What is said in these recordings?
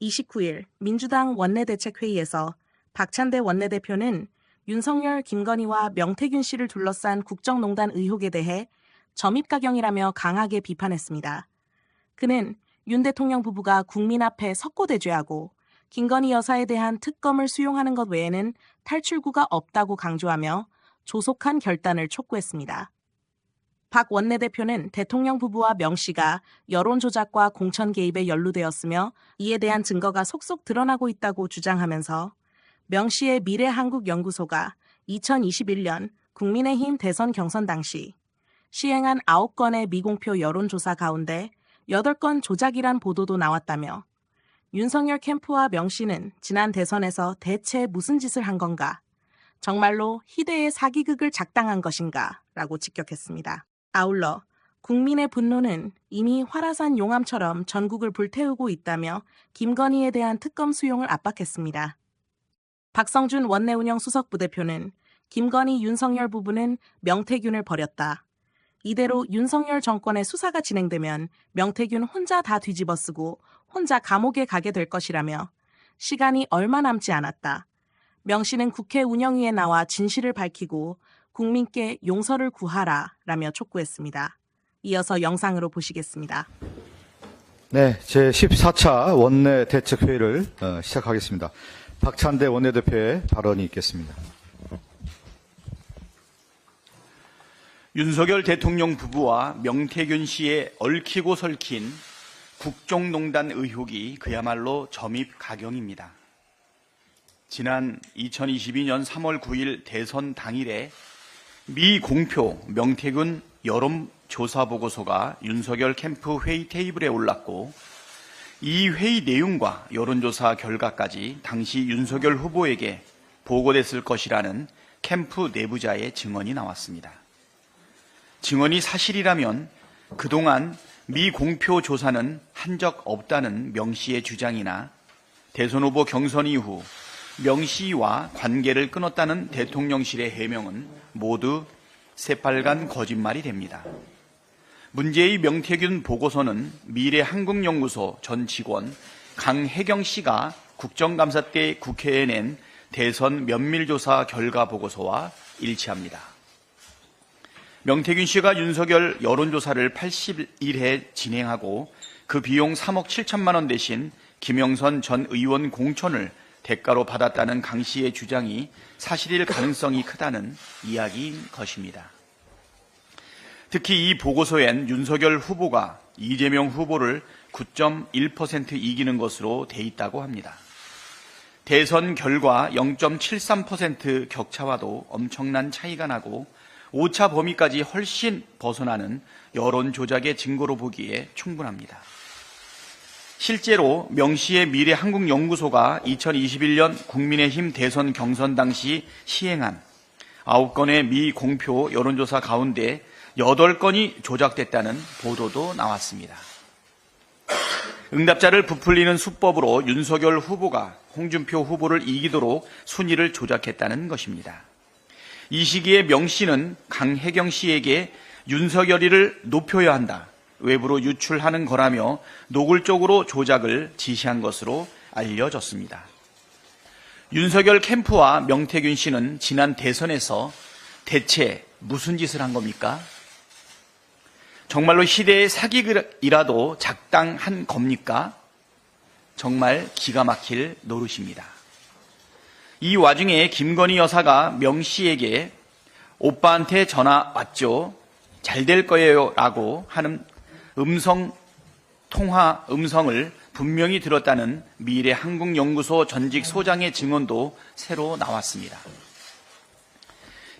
29일 민주당 원내대책회의에서 박찬대 원내대표는 윤석열, 김건희와 명태균 씨를 둘러싼 국정농단 의혹에 대해 점입가경이라며 강하게 비판했습니다. 그는 윤 대통령 부부가 국민 앞에 석고대죄하고 김건희 여사에 대한 특검을 수용하는 것 외에는 탈출구가 없다고 강조하며 조속한 결단을 촉구했습니다. 박 원내대표는 대통령 부부와 명 씨가 여론 조작과 공천 개입에 연루되었으며 이에 대한 증거가 속속 드러나고 있다고 주장하면서 명 씨의 미래한국연구소가 2021년 국민의힘 대선 경선 당시 시행한 9건의 미공표 여론조사 가운데 8건 조작이란 보도도 나왔다며 윤석열 캠프와 명 씨는 지난 대선에서 대체 무슨 짓을 한 건가? 정말로 희대의 사기극을 작당한 것인가? 라고 직격했습니다. 아울러 국민의 분노는 이미 화라산 용암처럼 전국을 불태우고 있다며 김건희에 대한 특검 수용을 압박했습니다. 박성준 원내운영 수석부대표는 김건희 윤석열 부부는 명태균을 버렸다. 이대로 윤석열 정권의 수사가 진행되면 명태균 혼자 다 뒤집어 쓰고 혼자 감옥에 가게 될 것이라며 시간이 얼마 남지 않았다. 명 씨는 국회 운영위에 나와 진실을 밝히고 국민께 용서를 구하라 라며 촉구했습니다. 이어서 영상으로 보시겠습니다. 네, 제 14차 원내 대책 회의를 어, 시작하겠습니다. 박찬대 원내대표의 발언이 있겠습니다. 윤석열 대통령 부부와 명태균 씨의 얽히고 설킨 국정농단 의혹이 그야말로 점입 가경입니다. 지난 2022년 3월 9일 대선 당일에 미 공표 명태균 여론조사 보고서가 윤석열 캠프 회의 테이블에 올랐고 이 회의 내용과 여론조사 결과까지 당시 윤석열 후보에게 보고됐을 것이라는 캠프 내부자의 증언이 나왔습니다. 증언이 사실이라면 그동안 미 공표 조사는 한 적 없다는 명 씨의 주장이나 대선 후보 경선 이후 명 씨와 관계를 끊었다는 대통령실의 해명은 모두 새빨간 거짓말이 됩니다. 문제의 명태균 보고서는 미래 한국연구소 전 직원 강혜경 씨가 국정감사 때 국회에 낸 대선 면밀조사 결과 보고서와 일치합니다. 명태균 씨가 윤석열 여론조사를 81회 진행하고 그 비용 3억 7천만 원 대신 김영선 전 의원 공천을 대가로 받았다는 강 씨의 주장이 사실일 가능성이 크다는 이야기인 것입니다. 특히 이 보고서엔 윤석열 후보가 이재명 후보를 9.1% 이기는 것으로 돼 있다고 합니다. 대선 결과 0.73% 격차와도 엄청난 차이가 나고 오차 범위까지 훨씬 벗어나는 여론 조작의 증거로 보기에 충분합니다. 실제로 명 씨의 미래 한국연구소가 2021년 국민의힘 대선 경선 당시 시행한 9건의 미 공표 여론조사 가운데 8건이 조작됐다는 보도도 나왔습니다. 응답자를 부풀리는 수법으로 윤석열 후보가 홍준표 후보를 이기도록 순위를 조작했다는 것입니다. 이 시기에 명 씨는 강혜경 씨에게 윤석열이를 높여야 한다. 외부로 유출하는 거라며 노골적으로 조작을 지시한 것으로 알려졌습니다. 윤석열 캠프와 명태균 씨는 지난 대선에서 대체 무슨 짓을 한 겁니까? 정말로 시대의 사기이라도 작당한 겁니까? 정말 기가 막힐 노릇입니다. 이 와중에 김건희 여사가 명 씨에게 오빠한테 전화 왔죠. 잘 될 거예요. 라고 하는 음성 통화 음성을 분명히 들었다는 미래 한국연구소 전직 소장의 증언도 새로 나왔습니다.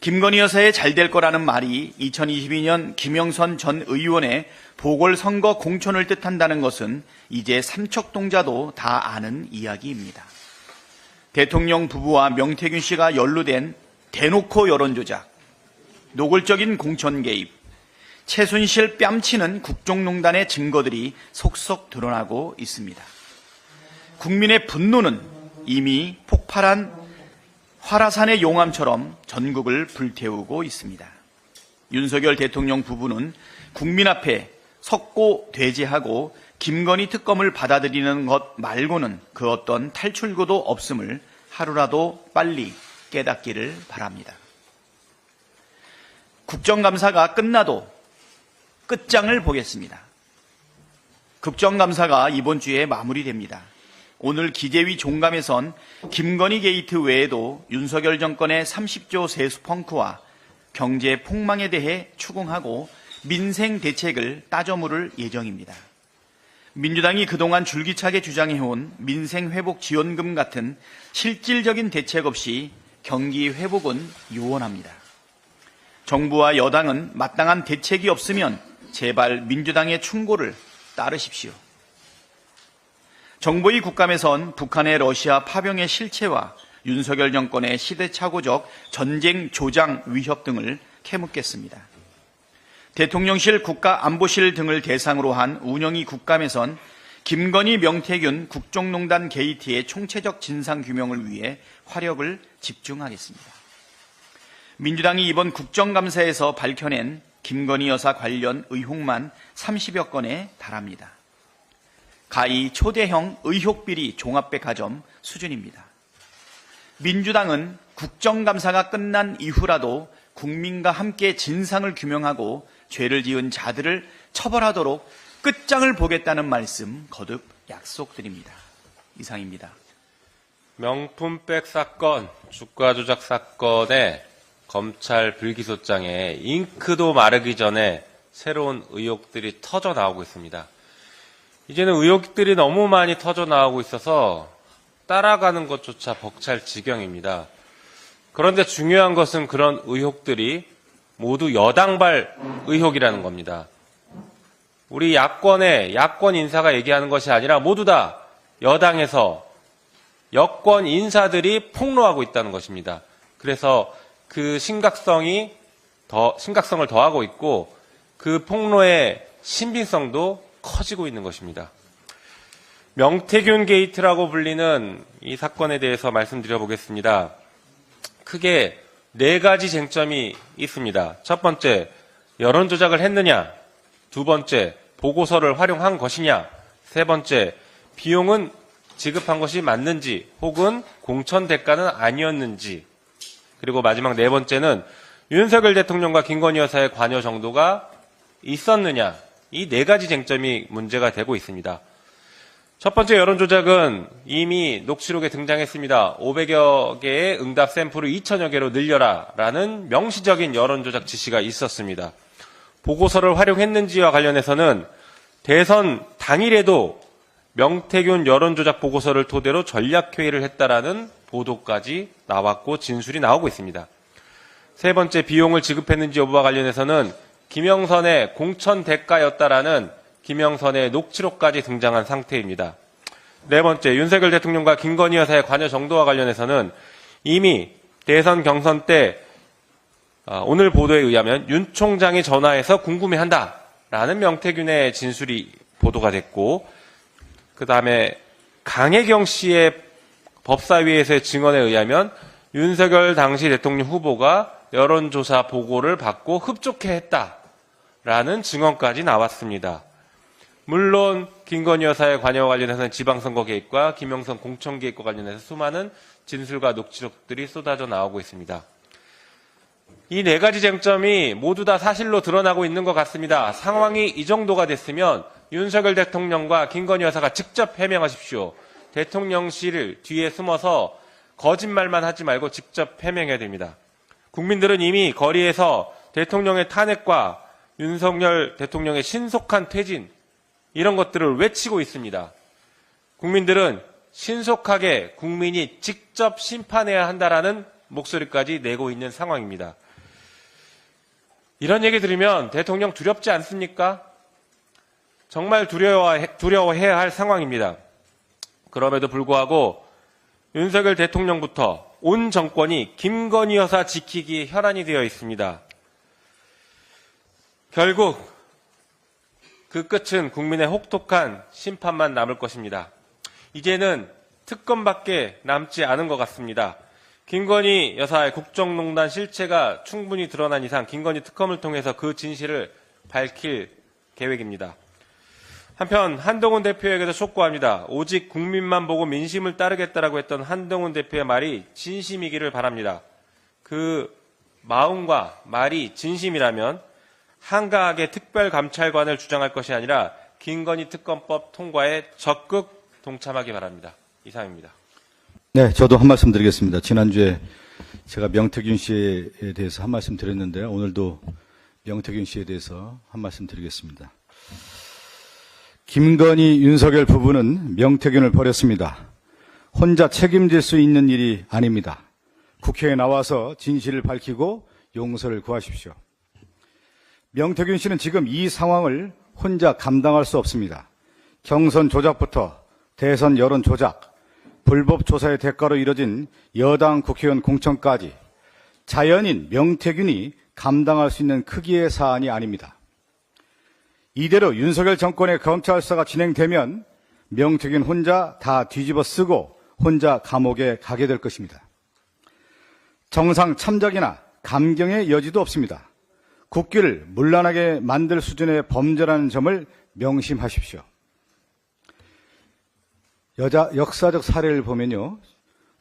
김건희 여사의 잘 될 거라는 말이 2022년 김영선 전 의원의 보궐선거 공천을 뜻한다는 것은 이제 삼척동자도 다 아는 이야기입니다. 대통령 부부와 명태균 씨가 연루된 대놓고 여론조작, 노골적인 공천 개입, 최순실 뺨치는 국정농단의 증거들이 속속 드러나고 있습니다. 국민의 분노는 이미 폭발한 화라산의 용암처럼 전국을 불태우고 있습니다. 윤석열 대통령 부부는 국민 앞에 석고 대제하고 김건희 특검을 받아들이는 것 말고는 그 어떤 탈출구도 없음을 하루라도 빨리 깨닫기를 바랍니다. 국정감사가 끝나도 끝장을 보겠습니다. 국정감사가 이번 주에 마무리됩니다. 오늘 기재위 종감에선 김건희 게이트 외에도 윤석열 정권의 30조 세수 펑크와 경제 폭망에 대해 추궁하고 민생 대책을 따져 물을 예정입니다. 민주당이 그동안 줄기차게 주장해온 민생 회복 지원금 같은 실질적인 대책 없이 경기 회복은 요원합니다. 정부와 여당은 마땅한 대책이 없으면 제발 민주당의 충고를 따르십시오. 정부의 국감에선 북한의 러시아 파병의 실체와 윤석열 정권의 시대착오적 전쟁 조장 위협 등을 캐묻겠습니다. 대통령실 국가안보실 등을 대상으로 한 운영위 국감에선 김건희 명태균 국정농단 게이트의 총체적 진상 규명을 위해 화력을 집중하겠습니다. 민주당이 이번 국정감사에서 밝혀낸 김건희 여사 관련 의혹만 30여 건에 달합니다. 가히 초대형 의혹비리 종합백화점 수준입니다. 민주당은 국정감사가 끝난 이후라도 국민과 함께 진상을 규명하고 죄를 지은 자들을 처벌하도록 끝장을 보겠다는 말씀 거듭 약속드립니다. 이상입니다. 명품백 사건, 주가 조작 사건에 검찰 불기소장에 잉크도 마르기 전에 새로운 의혹들이 터져 나오고 있습니다. 이제는 의혹들이 너무 많이 터져 나오고 있어서 따라가는 것조차 벅찰 지경입니다. 그런데 중요한 것은 그런 의혹들이 모두 여당발 의혹이라는 겁니다. 우리 야권의 야권 인사가 얘기하는 것이 아니라 모두 다 여당에서 여권 인사들이 폭로하고 있다는 것입니다. 그래서 그 심각성이 더 심각성을 더하고 있고 그 폭로의 신빙성도 커지고 있는 것입니다. 명태균 게이트라고 불리는 이 사건에 대해서 말씀드려 보겠습니다. 크게 네 가지 쟁점이 있습니다. 첫 번째, 여론 조작을 했느냐? 두 번째, 보고서를 활용한 것이냐? 세 번째, 비용은 지급한 것이 맞는지 혹은 공천 대가는 아니었는지 그리고 마지막 네 번째는 윤석열 대통령과 김건희 여사의 관여 정도가 있었느냐 이 네 가지 쟁점이 문제가 되고 있습니다. 첫 번째 여론조작은 이미 녹취록에 등장했습니다. 500여 개의 응답 샘플을 2천여 개로 늘려라 라는 명시적인 여론조작 지시가 있었습니다. 보고서를 활용했는지와 관련해서는 대선 당일에도 명태균 여론조작 보고서를 토대로 전략회의를 했다라는 보도까지 나왔고 진술이 나오고 있습니다. 세 번째 비용을 지급했는지 여부와 관련해서는 김영선의 공천 대가였다라는 김영선의 녹취록까지 등장한 상태입니다. 네 번째 윤석열 대통령과 김건희 여사의 관여 정도와 관련해서는 이미 대선 경선 때 아, 오늘 보도에 의하면 윤 총장이 전화해서 궁금해한다라는 명태균의 진술이 보도가 됐고 그 다음에 강혜경 씨의 법사위에서의 증언에 의하면 윤석열 당시 대통령 후보가 여론조사 보고를 받고 흡족해 했다라는 증언까지 나왔습니다. 물론 김건희 여사의 관여와 관련해서는 지방선거 개입과 김영선 공천 개입과 관련해서 수많은 진술과 녹취록들이 쏟아져 나오고 있습니다. 이 네 가지 쟁점이 모두 다 사실로 드러나고 있는 것 같습니다. 상황이 이 정도가 됐으면 윤석열 대통령과 김건희 여사가 직접 해명하십시오. 대통령실 뒤에 숨어서 거짓말만 하지 말고 직접 해명해야 됩니다. 국민들은 이미 거리에서 대통령의 탄핵과 윤석열 대통령의 신속한 퇴진 이런 것들을 외치고 있습니다. 국민들은 신속하게 국민이 직접 심판해야 한다라는 목소리까지 내고 있는 상황입니다. 이런 얘기 들으면 대통령 두렵지 않습니까? 정말 두려워, 두려워해야 할 상황입니다. 그럼에도 불구하고 윤석열 대통령부터 온 정권이 김건희 여사 지키기 혈안이 되어 있습니다. 결국 그 끝은 국민의 혹독한 심판만 남을 것입니다. 이제는 특검밖에 남지 않은 것 같습니다. 김건희 여사의 국정농단 실체가 충분히 드러난 이상 김건희 특검을 통해서 그 진실을 밝힐 계획입니다. 한편 한동훈 대표에게도 촉구합니다. 오직 국민만 보고 민심을 따르겠다라고 했던 한동훈 대표의 말이 진심이기를 바랍니다. 그 마음과 말이 진심이라면 한가하게 특별감찰관을 주장할 것이 아니라 김건희 특검법 통과에 적극 동참하기 바랍니다. 이상입니다. 네, 저도 한 말씀 드리겠습니다. 지난주에 제가 명태균 씨에 대해서 한 말씀 드렸는데요. 오늘도 명태균 씨에 대해서 한 말씀 드리겠습니다. 김건희, 윤석열 부부는 명태균을 버렸습니다. 혼자 책임질 수 있는 일이 아닙니다. 국회에 나와서 진실을 밝히고 용서를 구하십시오. 명태균 씨는 지금 이 상황을 혼자 감당할 수 없습니다. 경선 조작부터 대선 여론 조작, 불법 조사의 대가로 이뤄진 여당 국회의원 공천까지 자연인 명태균이 감당할 수 있는 크기의 사안이 아닙니다. 이대로 윤석열 정권의 검찰 수사가 진행되면 명태균 혼자 다 뒤집어 쓰고 혼자 감옥에 가게 될 것입니다. 정상 참작이나 감경의 여지도 없습니다. 국기를 문란하게 만들 수준의 범죄라는 점을 명심하십시오. 여자 역사적 사례를 보면요.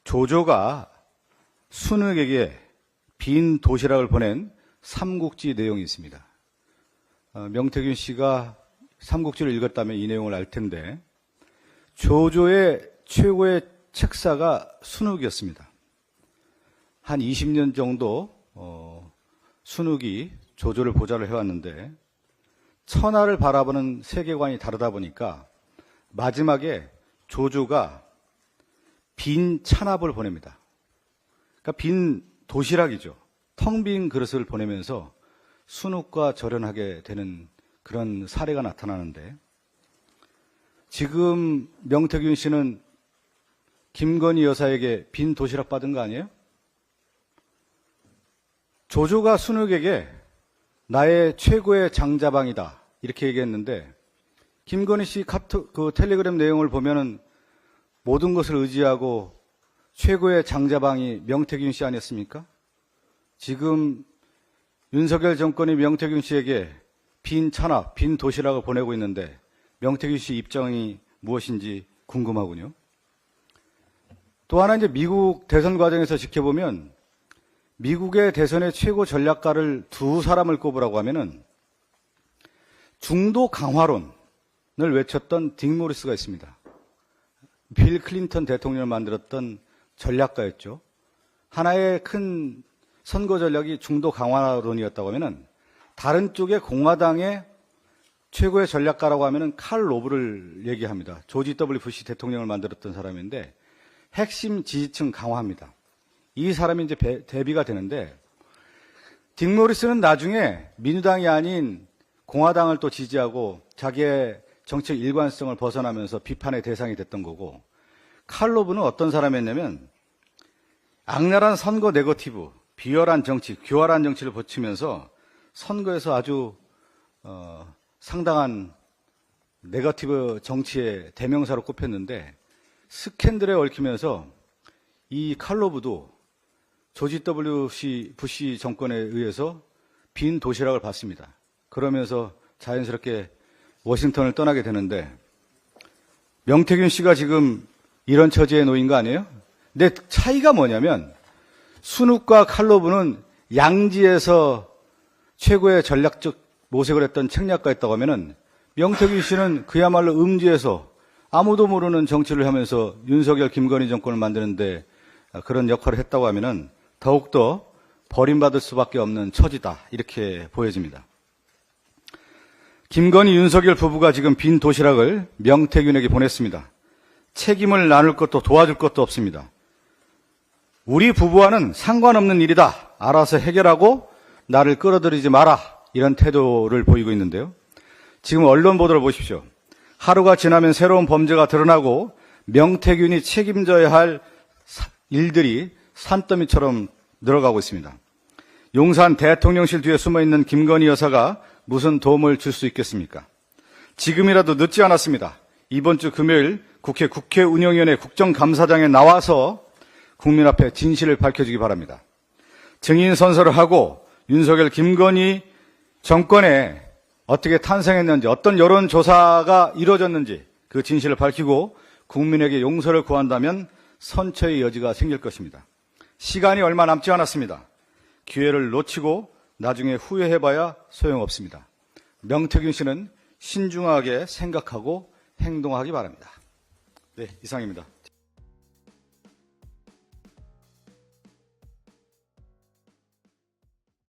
조조가 순흑에게 빈 도시락을 보낸 삼국지 내용이 있습니다. 어, 명태균 씨가 삼국지를 읽었다면 이 내용을 알 텐데 조조의 최고의 책사가 순흑이었습니다. 한 20년 정도 어, 순흑이 조조를 보좌를 해왔는데 천하를 바라보는 세계관이 다르다 보니까 마지막에 조조가 빈 찬압을 보냅니다. 그러니까 빈 도시락이죠. 텅 빈 그릇을 보내면서 순욱과 절연하게 되는 그런 사례가 나타나는데 지금 명태균 씨는 김건희 여사에게 빈 도시락 받은 거 아니에요? 조조가 순욱에게 나의 최고의 장자방이다 이렇게 얘기했는데 김건희 씨 카톡 그 텔레그램 내용을 보면은 모든 것을 의지하고 최고의 장자방이 명태균 씨 아니었습니까? 지금 윤석열 정권이 명태균 씨에게 빈 찬압, 빈 도시락을 보내고 있는데 명태균 씨 입장이 무엇인지 궁금하군요. 또 하나 이제 미국 대선 과정에서 지켜보면 미국의 대선의 최고 전략가를 두 사람을 꼽으라고 하면은 중도 강화론을 외쳤던 딕 모리스가 있습니다. 빌 클린턴 대통령을 만들었던 전략가였죠. 하나의 큰 선거 전략이 중도 강화론이었다고 하면은 다른 쪽에 공화당의 최고의 전략가라고 하면은 칼 로브를 얘기합니다. 조지 W 부시 대통령을 만들었던 사람인데 핵심 지지층 강화합니다. 이 사람이 이제 배- 대비가 되는데 딕 모리스는 나중에 민주당이 아닌 공화당을 또 지지하고 자기의 정책 일관성을 벗어나면서 비판의 대상이 됐던 거고 칼로브는 어떤 사람이었냐면 악랄한 선거 네거티브, 비열한 정치, 교활한 정치를 보치면서 선거에서 아주 어, 상당한 네거티브 정치의 대명사로 꼽혔는데 스캔들에 얽히면서 이 칼로브도 조지 W 씨 부시 정권에 의해서 빈 도시락을 받습니다. 그러면서 자연스럽게 워싱턴을 떠나게 되는데 명태균 씨가 지금 이런 처지에 놓인 거 아니에요? 근데 차이가 뭐냐면 순욱과 칼로브는 양지에서 최고의 전략적 모색을 했던 책략가였다고 하면은 명태균 씨는 그야말로 음지에서 아무도 모르는 정치를 하면서 윤석열 김건희 정권을 만드는데 그런 역할을 했다고 하면은 더욱더 버림받을 수밖에 없는 처지다 이렇게 보여집니다. 김건희 윤석열 부부가 지금 빈 도시락을 명태균에게 보냈습니다. 책임을 나눌 것도 도와줄 것도 없습니다. 우리 부부와는 상관없는 일이다. 알아서 해결하고 나를 끌어들이지 마라. 이런 태도를 보이고 있는데요. 지금 언론 보도를 보십시오. 하루가 지나면 새로운 범죄가 드러나고 명태균이 책임져야 할 사- 일들이 산더미처럼 늘어가고 있습니다. 용산 대통령실 뒤에 숨어 있는 김건희 여사가 무슨 도움을 줄 수 있겠습니까? 지금이라도 늦지 않았습니다. 이번 주 금요일 국회 국회 운영위원회 국정감사장에 나와서 국민 앞에 진실을 밝혀주기 바랍니다. 증인 선서를 하고 윤석열 김건희 정권의 어떻게 탄생했는지, 어떤 여론조사가 이루어졌는지 그 진실을 밝히고 국민에게 용서를 구한다면 선처의 여지가 생길 것입니다. 시간이 얼마 남지 않았습니다. 기회를 놓치고 나중에 후회해봐야 소용없습니다. 명태균 씨는 신중하게 생각하고 행동하기 바랍니다. 네, 이상입니다.